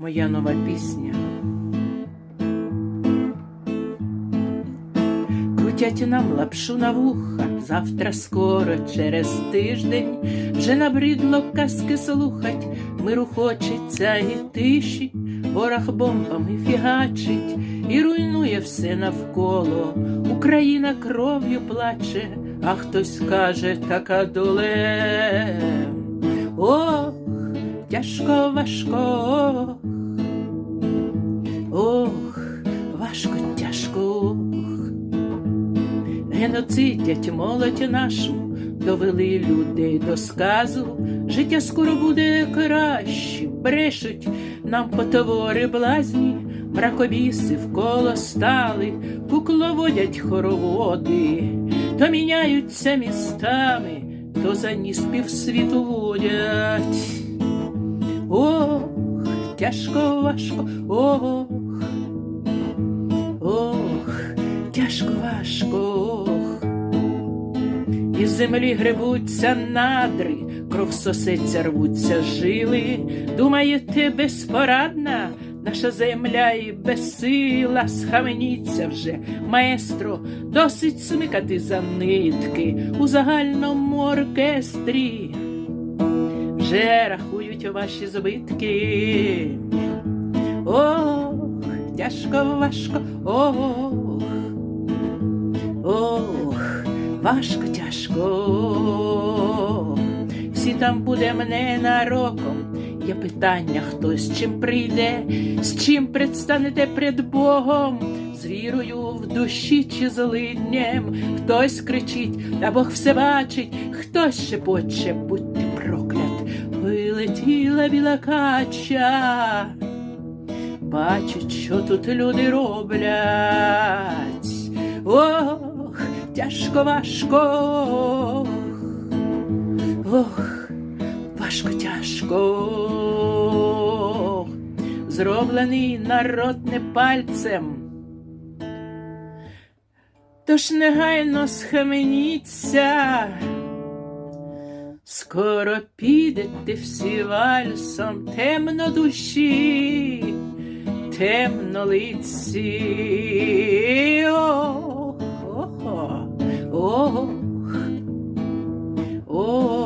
моя нова пісня. Крутять нам лапшу на вуха, завтра скоро, через тиждень, вже набридло казки слухать, миру хочеться і тиші, ворог бомбами фігачить і руйнує все навколо. Україна кров'ю плаче, а хтось каже, така доле. Ох, тяжко, важко. Геноцидять молодь нашу, довели людей до сказу. Життя скоро буде краще, брешуть нам потвори блазні, мракобіси вколо стали, кукловодять хороводи, то міняються містами, то за ніс півсвіту водять. Ох, тяжко, важко, ох, ох, тяжко, важко. І землі гребуться надри, кров сосеться, рвуться жили. Думаєте, безпорадна наша земля і безсила, схаменіться вже, маестро, досить смикати за нитки у загальному оркестрі. Вже рахують ваші збитки. Ох, тяжко, важко, ох, важко, тяжко. Всі там буде мене нароком. Є питання, хто з чим прийде, з чим предстанете пред Богом, з вірою в душі чи злиднем. Хтось кричить, та Бог все бачить, хтось шепоче, будьте проклят, вилетіла біла кача. Бачить, що тут люди роблять. Ох, тяжко, важко. Ох, важко, тяжко. Зроблений народ не пальцем. Тож негайно схаменіться. Скоро підете всі вальсом темно душі, темно лиці. Ох, oh, oh.